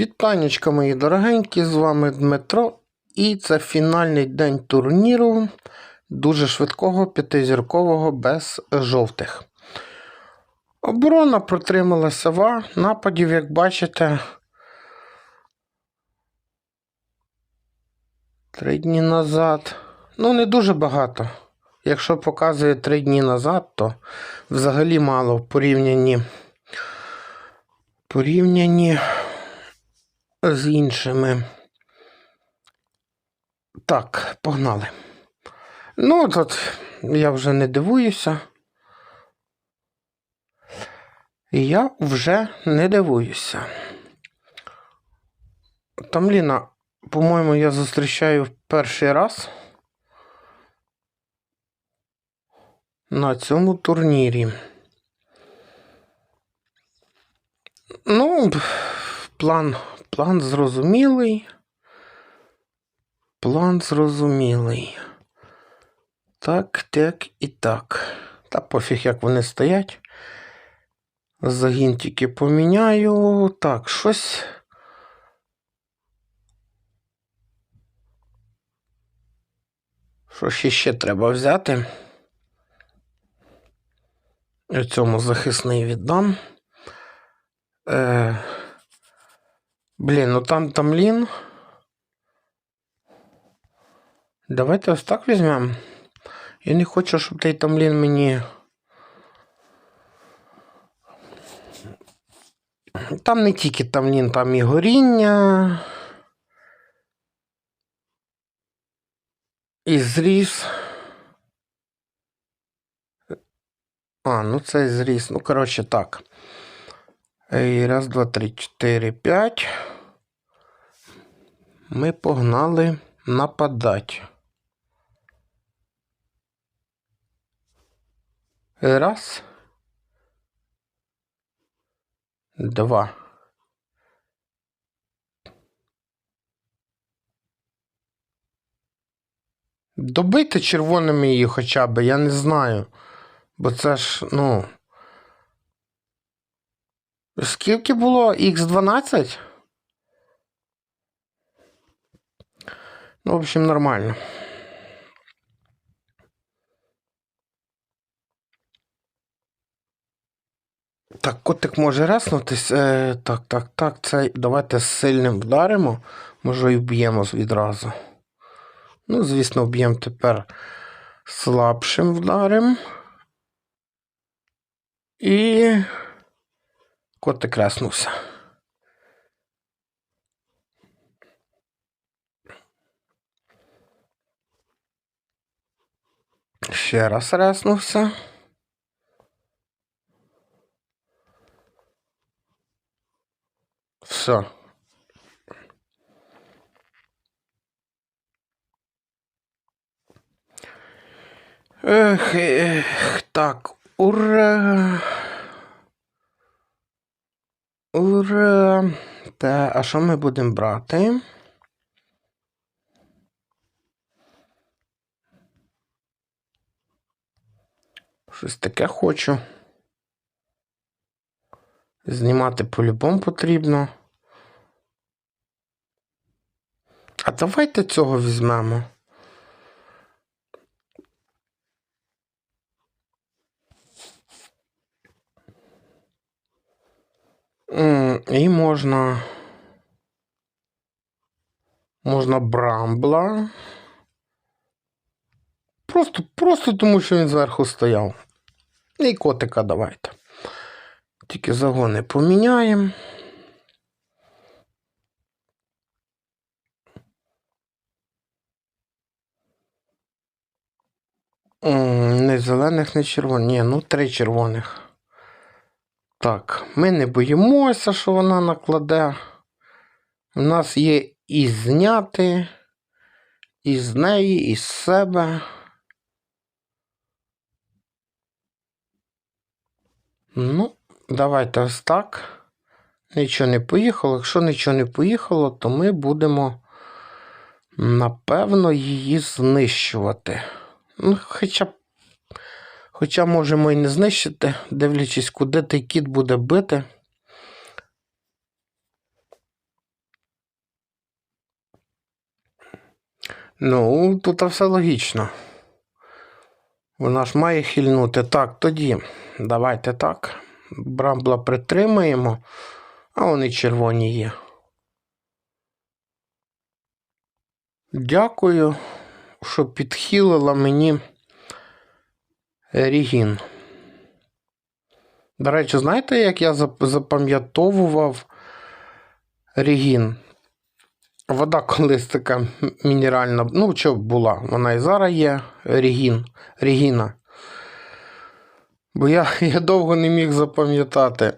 Вітанечка, мої дорогенькі, з вами Дмитро. І це фінальний день турніру дуже швидкого п'ятизіркового без жовтих. Оборона протрималася ва. Нападів, як бачите, три дні назад. Ну, не дуже багато. Якщо показує три дні назад, то взагалі мало в порівнянні. Порівнянні з іншими. Так, погнали. Ну, тут я вже не дивуюся. Я вже не дивуюся. Тамліна, по-моєму, я зустрічаю в перший раз на цьому турнірі. Ну, план, план зрозумілий. План зрозумілий. Так, так і так. Та пофіг, як вони стоять. Загін тільки поміняю. Так, щось. Що ще треба взяти? Я цьому захисний віддам. Е... Блін, ну там тамлін. Давайте ось так візьмемо. Я не хочу, щоб той тамлін мені. Там не тільки тамлін, там і горіння. І зріс. А, ну це зріс. Ну, коротше, так. І раз, два, три, чотири, п'ять. Ми погнали нападати. Раз. Два. Добити червоними її хоча б, я не знаю. Бо це ж, ну. Скільки було Х12? Ну, в общем, нормально. Так, котик може резнутись. Е, так, так, так. Це давайте сильним вдаримо. Може і вб'ємо відразу. Ну, звісно, вб'ємо тепер слабшим вдаром. І котик резнувся. Ще раз резнувся. Все. Ех, ех, так, ура. Ура. Та, а що ми будемо брати? Щось таке хочу. Знімати по-любому потрібно. А давайте цього візьмемо. І можна. Можна брамбла. Просто, просто тому, що він зверху стояв. І котика давайте. Тільки загони поміняємо. Не зелених, не червоних. Ні, ну три червоних. Так, ми не боїмося, що вона накладе. У нас є і зняти, і з неї, і з себе. Ну, давайте ось так. Нічого не поїхало. Якщо нічого не поїхало, то ми будемо, напевно, її знищувати. Ну, хоча, б- Хоча можемо і не знищити, дивлячись, куди той кіт буде бити. Ну, тут все логічно. Вона ж має хильнути. Так, тоді. Давайте так. Брамбла притримаємо, а вони червоні є. Дякую, що підхилила мені. Рігін. До речі, знаєте, як я запам'ятовував Регін? Вода колись така мінеральна, ну, що була, вона і зараз є Регін, Регіна. Бо я, я довго не міг запам'ятати.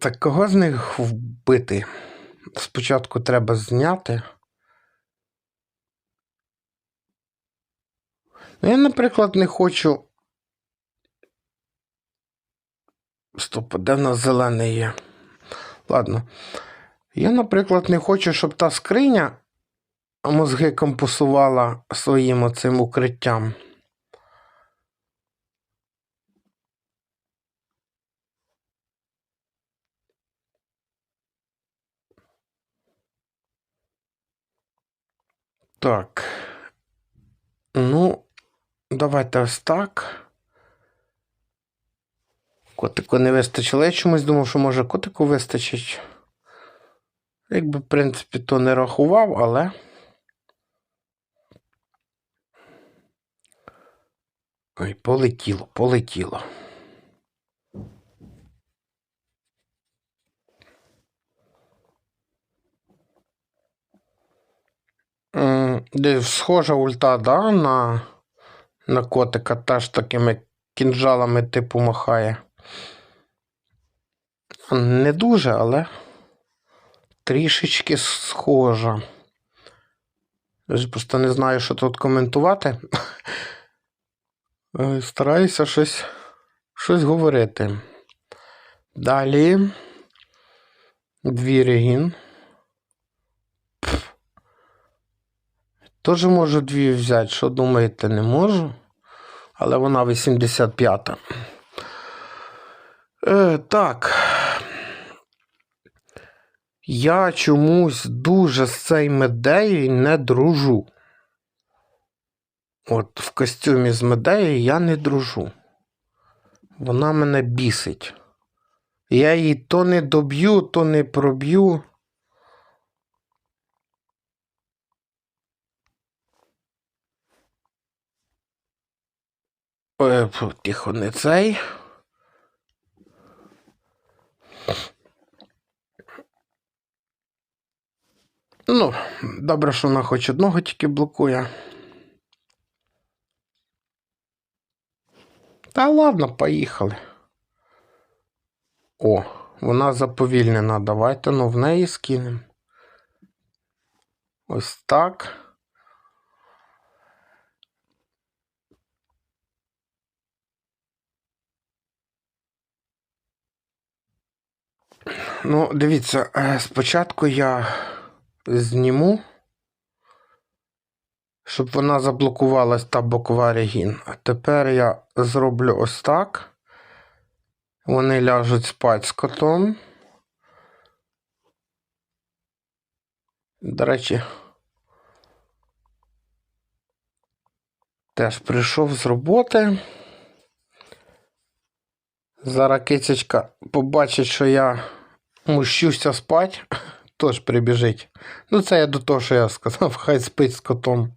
Так кого з них вбити? Спочатку треба зняти. Ну, я, наприклад, не хочу. Стоп, де в нас зелений є? Ладно. Я, наприклад, не хочу, щоб та скриня мозги компасувала своїм оцим укриттям. Так. Ну, давайте ось так. Котику не вистачило. Я чомусь думав, що може котику вистачить. Якби, в принципі, то не рахував, але. Ой, полетіло, полетіло. Десь схожа ульта, да, на, на котика теж такими кінжалами типу махає. Не дуже, але трішечки схожа. Просто не знаю, що тут коментувати. Е, Стараюся щось, щось говорити. Далі. Дві регін. Пф. Теж можу дві взяти. Що думаєте, не можу? Але вона 85-та. Е, так. Я чомусь дуже з цією медеєю не дружу. От в костюмі з медеєю я не дружу. Вона мене бісить. Я її то не доб'ю, то не проб'ю. Е, тихо, не цей. Ну, добре, що вона хоч одного тільки блокує. Та ладно, поїхали. О, вона заповільнена. Давайте ну в неї скинемо. Ось так. Ну, дивіться, е, спочатку я зніму, щоб вона заблокувалась та бокова регін. Тепер я зроблю ось так. Вони ляжуть спать з котом. До речі, теж прийшов з роботи. Зараз кицечка побачить, що я мущуся спать, тож прибіжить. Ну, це я до того, що я сказав, хай спить з котом.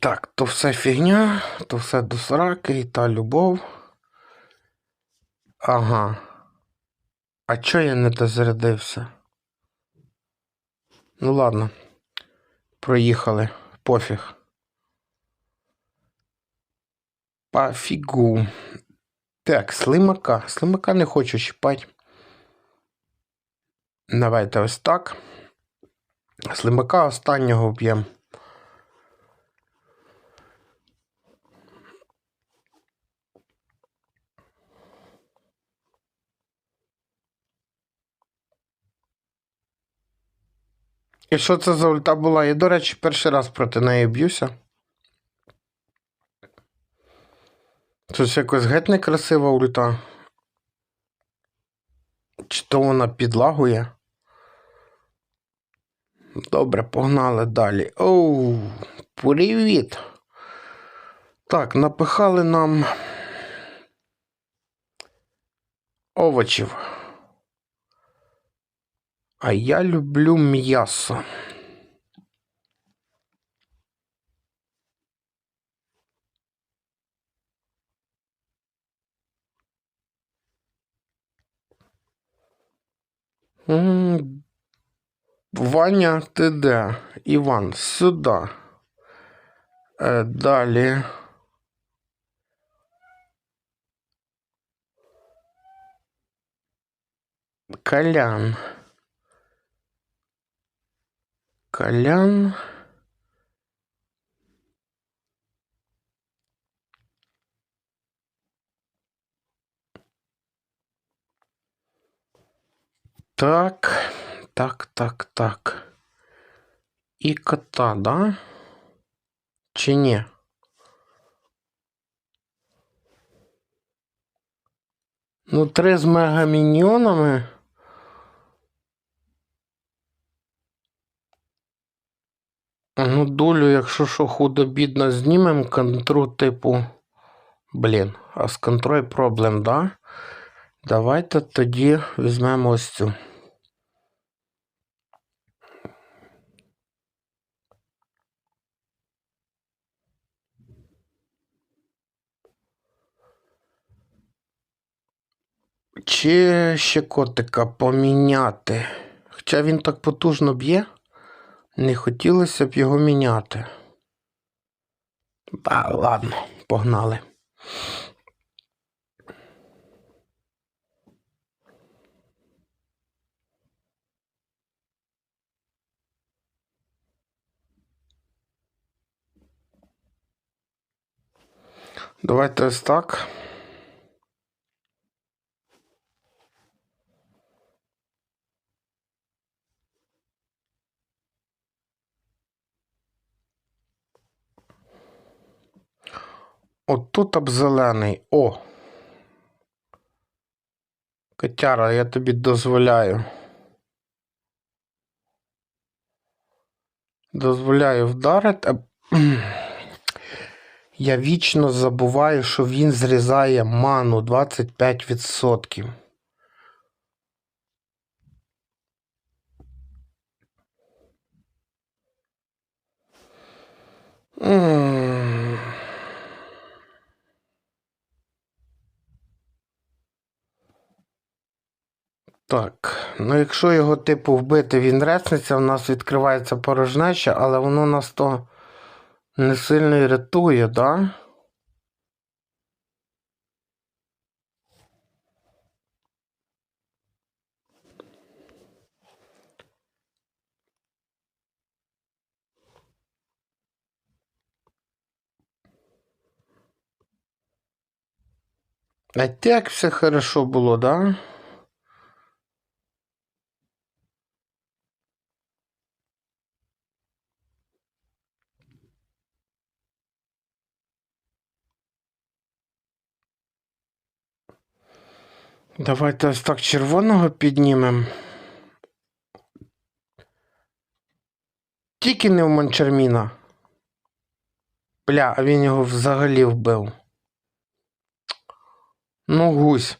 Так, то все фігня, то все до сраки і та любов. Ага. А чо я не дозарядився? Ну ладно. Проїхали. Пофіг. Пофігу. Так, слимака. Слимака не хочу чіпати. Давайте ось так. Слимака останнього вб'ємо. І що це за ульта була? Я, до речі, перший раз проти неї б'юся. Щось якось геть некрасива ульта. Чи то вона підлагує? Добре, погнали далі. Оу, привіт. Так, напихали нам овочів. А я люблю м'ясо. Ваня, ти де? Іван, сюди. Е, далі. Колян. Колян. Так, так, так, так. І кота, да? Чи ні? Ну, три з мегаміньйонами. Ну, долю, якщо що худо-бідно знімемо, контру типу. Блін, а з контрою проблем, да? Давайте тоді візьмемо ось цю. Чи ще котика поміняти? Хоча він так потужно б'є, не хотілося б його міняти. Та, ладно, погнали. Давайте ось так. От тут об зелений. О. Котяра, я тобі дозволяю. Дозволяю вдарити. Я вічно забуваю, що він зрізає ману 25%. М. Так, ну якщо його типу вбити, він ресниться, у нас відкривається порожнеча, але воно нас то не сильно рятує, да? А так все хорошо було, да? Давайте ось так червоного піднімемо. Тільки не в Мончерміна. Бля, а він його взагалі вбив. Ну, гусь.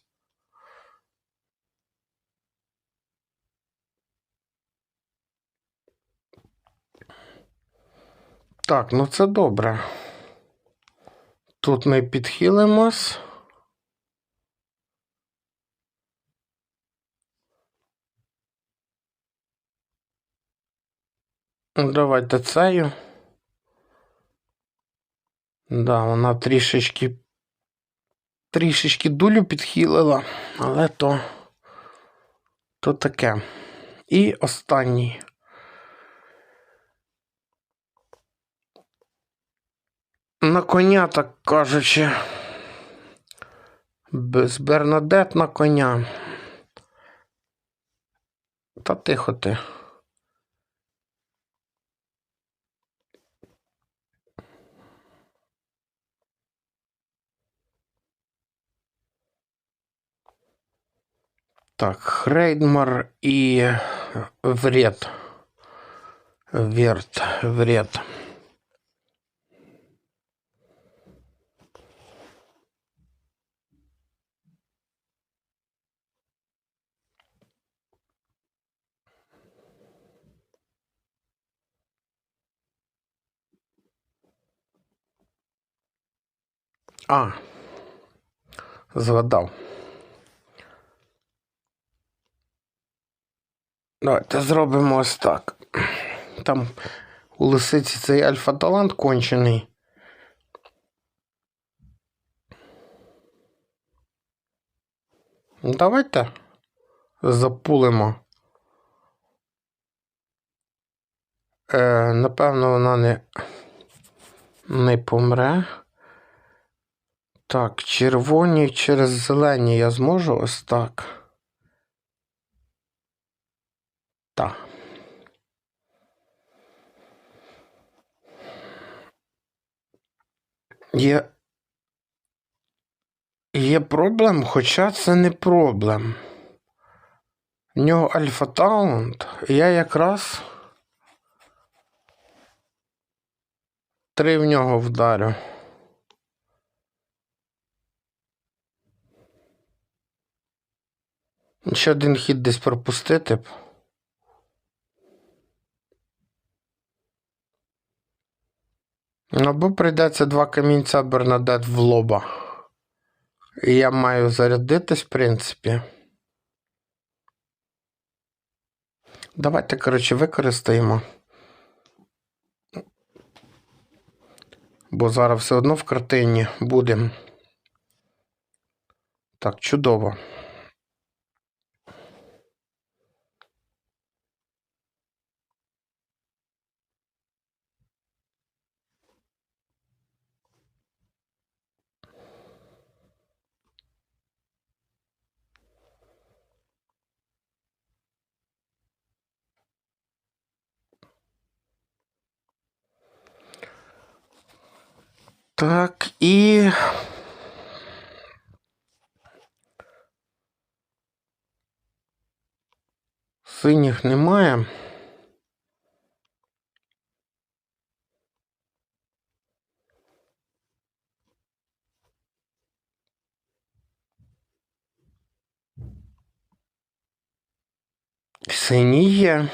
Так, ну це добре. Тут ми підхилимось. Ну, Давайте цею. Да, вона трішечки трішечки дулю підхилила, але то, то таке. І останній. На коня, так кажучи. Без Бернадет на коня. Та тихо ти. Так, Хрейдмар і Вред. Верт, вред. А, згадав. Давайте зробимо ось так. Там у лисиці цей альфа-талант кончений. Давайте запулимо. Е, напевно, вона не, не помре. Так, червоні через зелені я зможу ось так. Так. Є. Є проблем, хоча це не проблем. В нього альфа таунт, я якраз три в нього вдарю. Ще один хід десь пропустити б. Або прийдеться два камінця Бернадет в лоба. І я маю зарядитись, в принципі. Давайте, коротше, використаємо. Бо зараз все одно в картині будемо. Так, чудово. Так, і. Синіх немає. Синій є.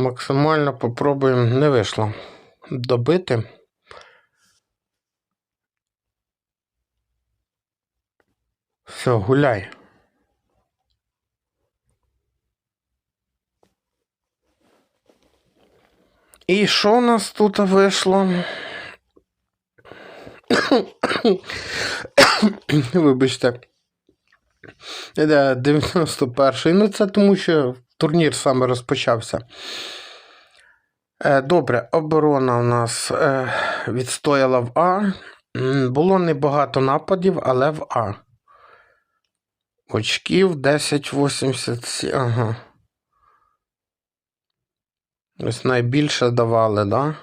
Максимально попробуємо, не вийшло добити. Все, гуляй. І що у нас тут вийшло? Вибачте. 91-й. Ну, це тому що турнір саме розпочався. Е, Добре, оборона у нас е, відстояла в А. Було небагато нападів, але в А. Очків 10,87. Ага. Ось найбільше давали, да?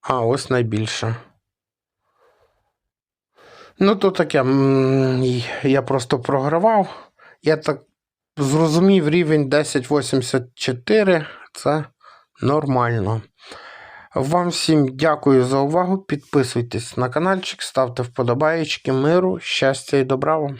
А, ось найбільше. Ну, то таке. Я просто програвав. Я так зрозумів, рівень 1084 це нормально. Вам всім дякую за увагу. Підписуйтесь на каналчик, ставте вподобаєчки, миру, щастя і добра вам.